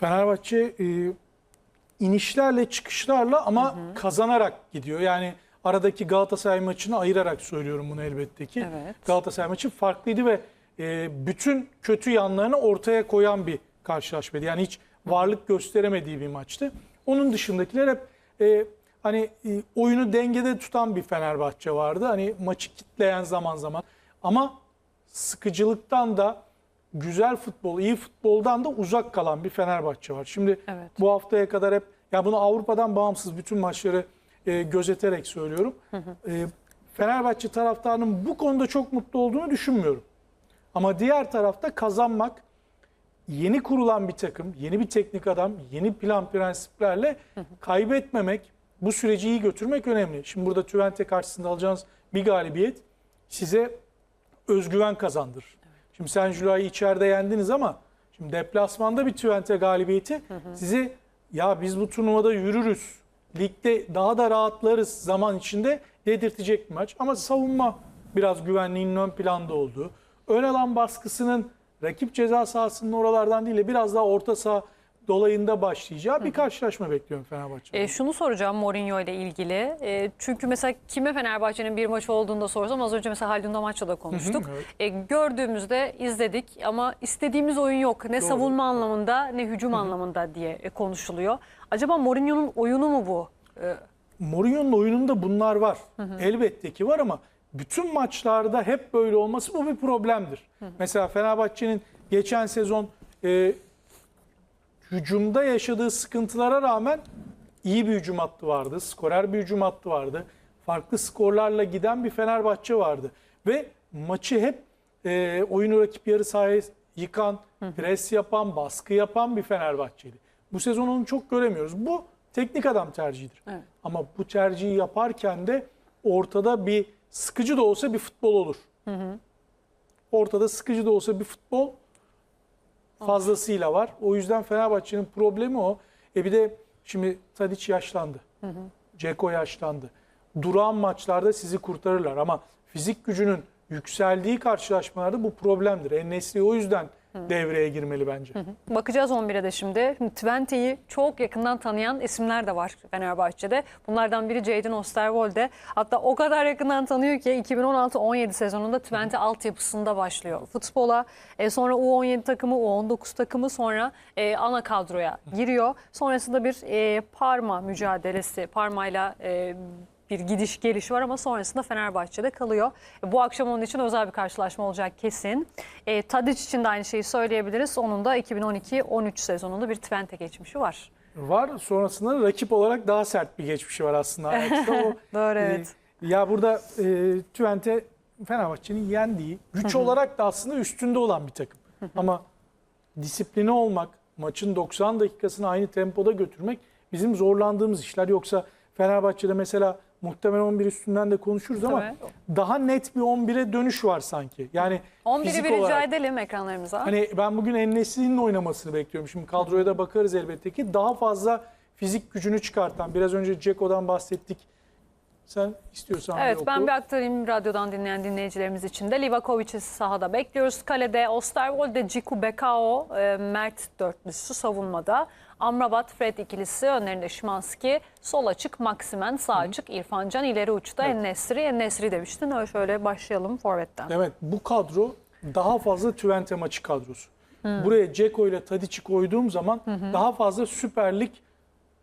Fenerbahçe e, inişlerle çıkışlarla ama kazanarak gidiyor. Yani aradaki Galatasaray maçını ayırarak söylüyorum bunu elbette ki. Evet. Galatasaray maçı farklıydı ve e, bütün kötü yanlarını ortaya koyan bir karşılaşmaydı. Yani hiç varlık gösteremediği bir maçtı. Onun dışındakiler hep e, hani e, oyunu dengede tutan bir Fenerbahçe vardı. Hani maçı kitleyen zaman zaman. Ama sıkıcılıktan da güzel futbol, iyi futboldan da uzak kalan bir Fenerbahçe var. Şimdi Evet. bu haftaya kadar hep ya bunu Avrupa'dan bağımsız bütün maçları e, gözeterek söylüyorum. E, Fenerbahçe taraftarının bu konuda çok mutlu olduğunu düşünmüyorum. Ama diğer tarafta kazanmak yeni kurulan bir takım, yeni bir teknik adam, yeni plan prensiplerle kaybetmemek, bu süreci iyi götürmek önemli. Şimdi burada Twente karşısında alacağınız bir galibiyet size özgüven kazandırır. Şimdi sen Jula'yı içeride yendiniz ama şimdi deplasmanda bir Twente galibiyeti sizi ya biz bu turnuvada yürürüz. Ligde daha da rahatlarız zaman içinde dedirtecek bir maç. Ama savunma biraz güvenliğinin ön planda olduğu. Ön alan baskısının rakip ceza sahasının oralardan değil de biraz daha orta saha dolayında başlayacağı bir karşılaşma bekliyorum Fenerbahçe'den. E, şunu soracağım Mourinho ile ilgili. E, çünkü mesela kime Fenerbahçe'nin bir maçı olduğunda sorsam az önce mesela Haldun Domaç'la da konuştuk. evet. E, gördüğümüzde izledik ama istediğimiz oyun yok. Ne Doğru. savunma anlamında ne hücum anlamında diye e, konuşuluyor. Acaba Mourinho'nun oyunu mu bu? E, Mourinho'nun oyununda bunlar var. Elbette ki var ama bütün maçlarda hep böyle olması bu bir problemdir. Mesela Fenerbahçe'nin geçen sezon e, hücumda yaşadığı sıkıntılara rağmen iyi bir hücum hattı vardı. Skorer bir hücum hattı vardı. Farklı skorlarla giden bir Fenerbahçe vardı. Ve maçı hep e, oyunu rakip yarı sahaya yıkan, pres yapan, baskı yapan bir Fenerbahçe'ydi. Bu sezon onu çok göremiyoruz. Bu teknik adam tercihidir. Evet. Ama bu tercihi yaparken de ortada bir sıkıcı da olsa bir futbol olur. Ortada sıkıcı da olsa bir futbol fazlasıyla var. O yüzden Fenerbahçe'nin problemi o. E bir de şimdi Tadic yaşlandı. Ceko yaşlandı. Durağan maçlarda sizi kurtarırlar ama fizik gücünün yükseldiği karşılaşmalarda bu problemdir. En-Nesyri o yüzden devreye girmeli bence. Bakacağız 11'e de şimdi. Şimdi Twente'yi çok yakından tanıyan isimler de var Fenerbahçe'de. Bunlardan biri Jadon Osterwolde. Hatta o kadar yakından tanıyor ki 2016-17 sezonunda Twente altyapısında başlıyor futbola. E, sonra U17 takımı, U19 takımı sonra e, ana kadroya giriyor. Sonrasında bir e, Parma mücadelesi, Parma'yla e, bir gidiş geliş var ama sonrasında Fenerbahçe'de kalıyor. E, Bu akşam onun için özel bir karşılaşma olacak kesin. E, Tadic için de aynı şeyi söyleyebiliriz. Onun da 2012-13 sezonunda bir Twente geçmişi var. Var. Sonrasında rakip olarak daha sert bir geçmişi var aslında. Ajax'ta. O, Doğru, e, evet. ya burada e, Twente Fenerbahçe'nin yendiği, güç olarak da aslında üstünde olan bir takım. Ama disipline olmak, maçın 90 dakikasını aynı tempoda götürmek bizim zorlandığımız işler. Yoksa Fenerbahçe'de mesela muhtemelen 11 üstünden de konuşuruz ama Tabii. daha net bir 11'e dönüş var sanki. Yani 11'i fizik bir rica edelim ekranlarımıza. Hani ben bugün Ennesli'nin oynamasını bekliyorum. Şimdi kadroya da bakarız elbette ki. Daha fazla fizik gücünü çıkartan. Biraz önce Ceko'dan bahsettik. Sen istiyorsan Evet bir ben bir aktarayım radyodan dinleyen dinleyicilerimiz için de. Livakovic'i sahada bekliyoruz. Kalede Osterwolde, Ciku Bekao, e, Mert dörtlüsü savunmada. Amrabat, Fred ikilisi önlerinde Şimanski, sol açık Maksimen, sağ açık İrfan Can, ileri uçta Evet. Ennesri. Ennesri demiştin öyle şöyle başlayalım forvetten. Evet bu kadro daha fazla Twente maçı kadrosu. Buraya Ceko ile Tadic'i koyduğum zaman daha fazla Süper Lig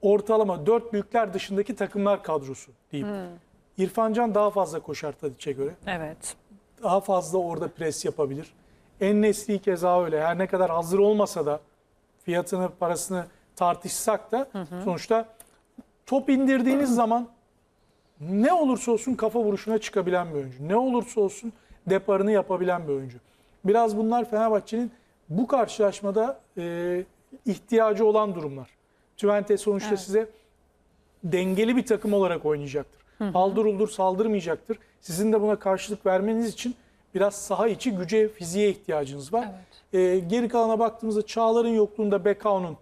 ortalama dört büyükler dışındaki takımlar kadrosu diyeyim. İrfan Can daha fazla koşar Tadic'e göre. Evet. daha fazla orada pres yapabilir. En Nesli keza öyle. Her ne kadar hazır olmasa da fiyatını, parasını tartışsak da sonuçta top indirdiğiniz zaman ne olursa olsun kafa vuruşuna çıkabilen bir oyuncu. Ne olursa olsun deparını yapabilen bir oyuncu. Biraz bunlar Fenerbahçe'nin bu karşılaşmada e, ihtiyacı olan durumlar. Twente sonuçta Evet. size dengeli bir takım olarak oynayacaktır. Aldır uldur saldırmayacaktır. Sizin de buna karşılık vermeniz için biraz saha içi güce, fiziğe ihtiyacınız var. Ee, geri kalana baktığımızda Çağlar'ın yokluğunda Bekao'nun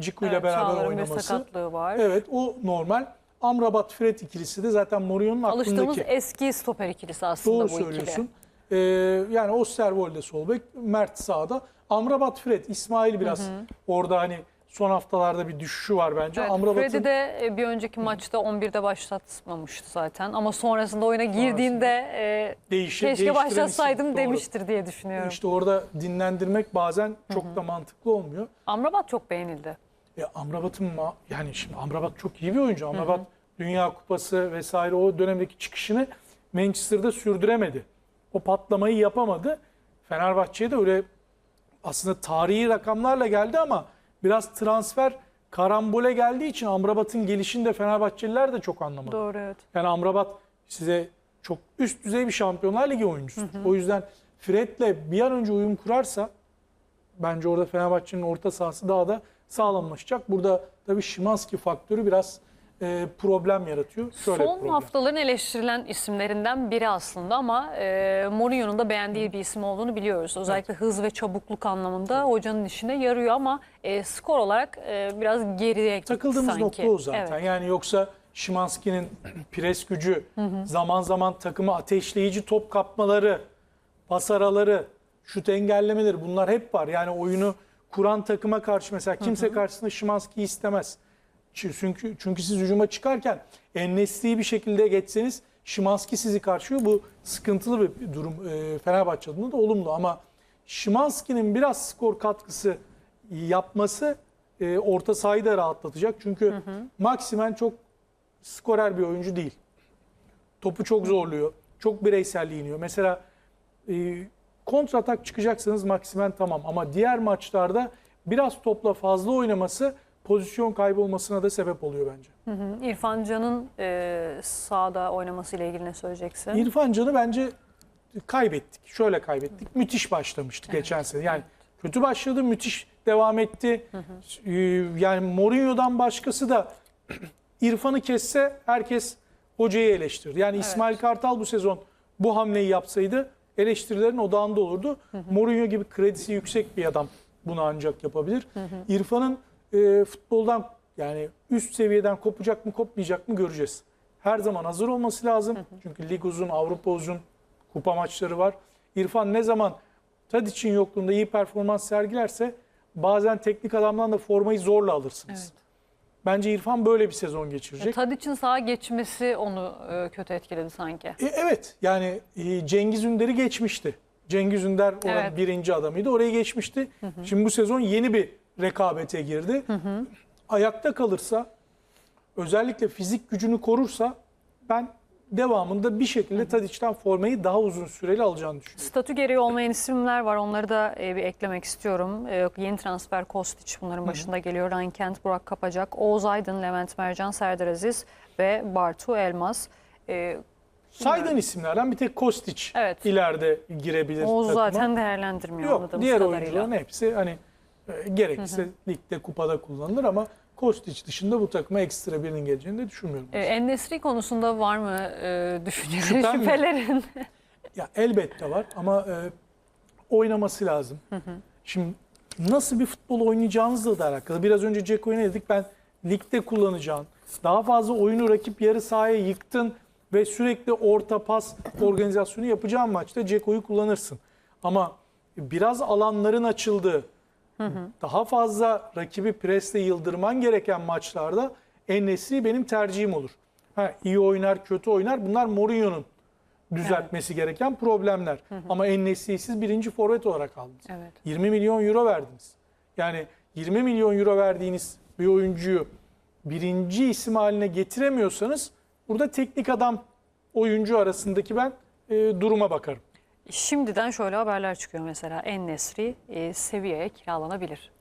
Ciku ile Evet, beraber Çağlar'ın oynaması. sakatlığı var. Evet o normal. Amrabat Fred ikilisi de zaten Mourinho'nun Alıştığımız aklındaki. eski stoper ikilisi aslında Doğru bu ikili. söylüyorsun. Ee, yani Osterwolde sol bek, Mert sağda. Amrabat Fred, İsmail biraz orada hani son haftalarda bir düşüşü var bence. Evet, Amrabat'ın Freddy de e, bir önceki maçta 11'de başlatmamıştı zaten ama sonrasında oyuna girdiğinde e, değişir, keşke isim. Doğru. demiştir diye düşünüyorum. İşte orada dinlendirmek bazen çok da mantıklı olmuyor. Amrabat çok beğenildi. E, Amrabat'ın ma- yani şimdi Amrabat çok iyi bir oyuncu. Amrabat Dünya Kupası vesaire o dönemdeki çıkışını Manchester'da sürdüremedi. O patlamayı yapamadı. Fenerbahçe'ye de öyle aslında tarihi rakamlarla geldi ama biraz transfer karambole geldiği için Amrabat'ın gelişini de Fenerbahçeliler de çok anlamadı. Doğru evet. Yani Amrabat size çok üst düzey bir Şampiyonlar Ligi oyuncusu. O yüzden Fred'le bir an önce uyum kurarsa bence orada Fenerbahçe'nin orta sahası daha da sağlamlaşacak. Burada tabii Şimanski faktörü biraz e, problem yaratıyor. Şöyle Son problem. haftaların eleştirilen isimlerinden biri aslında ama e, Mourinho'nun da beğendiği bir isim olduğunu biliyoruz. Özellikle hız ve çabukluk anlamında hocanın işine yarıyor ama e, skor olarak e, biraz geriye gitti Takıldığımız sanki. nokta o zaten. Evet. Yani yoksa Şimanski'nin pres gücü, zaman zaman takımı ateşleyici top kapmaları, pas araları, şut engellemeleri bunlar hep var. Yani oyunu kuran takıma karşı mesela kimse karşısında Şimanski'yi istemez. Çünkü çünkü siz hücuma çıkarken Ennesli'yi bir şekilde geçseniz Şimanski sizi karşılıyor. Bu sıkıntılı bir durum e, Fenerbahçe adına da olumlu ama Şimanski'nin biraz skor katkısı yapması e, orta sahayı da rahatlatacak. Çünkü Maximen çok skorer bir oyuncu değil. Topu çok zorluyor. Çok bireyselliğe iniyor. Mesela e, kontratak çıkacaksanız Maximen tamam ama diğer maçlarda biraz topla fazla oynaması pozisyon kaybolmasına da sebep oluyor bence. Hı, İrfan Can'ın e, sahada oynamasıyla ilgili ne söyleyeceksin? İrfan Can'ı bence kaybettik. Şöyle kaybettik. Müthiş başlamıştı geçen sene. Yani kötü başladı, müthiş devam etti. Ee, Yani Mourinho'dan başkası da İrfan'ı kesse herkes hocayı eleştirir. Yani İsmail Kartal bu sezon bu hamleyi yapsaydı eleştirilerin odağında olurdu. Mourinho gibi kredisi yüksek bir adam bunu ancak yapabilir. İrfan'ın e, futboldan yani üst seviyeden kopacak mı kopmayacak mı göreceğiz. Her zaman hazır olması lazım. Çünkü lig uzun, Avrupa uzun, kupa maçları var. İrfan ne zaman Tadic'in yokluğunda iyi performans sergilerse bazen teknik adamdan da formayı zorla alırsınız. Evet. Bence İrfan böyle bir sezon geçirecek. Tadic'in sağa geçmesi onu e, kötü etkiledi sanki. E, evet yani e, Cengiz Ünder'i geçmişti. Cengiz Ünder oranın Evet. birinci adamıydı. Orayı geçmişti. Şimdi bu sezon yeni bir rekabete girdi. Ayakta kalırsa özellikle fizik gücünü korursa ben devamında bir şekilde Tadic'ten formayı daha uzun süreli alacağını düşünüyorum. Statü gereği olmayan isimler var. Onları da e, bir eklemek istiyorum. E, yeni transfer Kostić bunların başında geliyor. Ryan Kent, Burak Kapacak, Oğuz Aydın, Levent Mercan, Serdar Aziz ve Bartu Elmas. E, Saydığın isimlerden bir tek Kostić Evet. ileride girebilir Oğuz takıma. zaten değerlendirmiyor Yok diğer kadarıyla. oyuncuların hepsi hani e, gerekirse ligde kupada kullanılır ama Kostić dışında bu takıma ekstra birinin geleceğini de düşünmüyorum. E, En-Nesyri konusunda var mı e, düşünceleri, Şüphem yok. şüphelerin? Ya elbette var ama e, oynaması lazım. Şimdi nasıl bir futbol oynayacağınızla da alakalı. Biraz önce Ceko'ya ne dedik? Ben ligde kullanacağın, daha fazla oyunu rakip yarı sahaya yıktın ve sürekli orta pas organizasyonu yapacağın maçta Ceko'yu kullanırsın. Ama biraz alanların açıldığı, daha fazla rakibi presle yıldırman gereken maçlarda En-Nesyri benim tercihim olur. Ha, iyi oynar, kötü oynar. Bunlar Mourinho'nun düzeltmesi gereken problemler. Ama En-Nesyri'yi siz birinci forvet olarak aldınız. Evet. 20 milyon euro verdiniz. Yani 20 milyon euro verdiğiniz bir oyuncuyu birinci isim haline getiremiyorsanız burada teknik adam oyuncu arasındaki ben e, duruma bakarım. Şimdiden şöyle haberler çıkıyor mesela En-Nesri e, seviyeye kiralanabilir.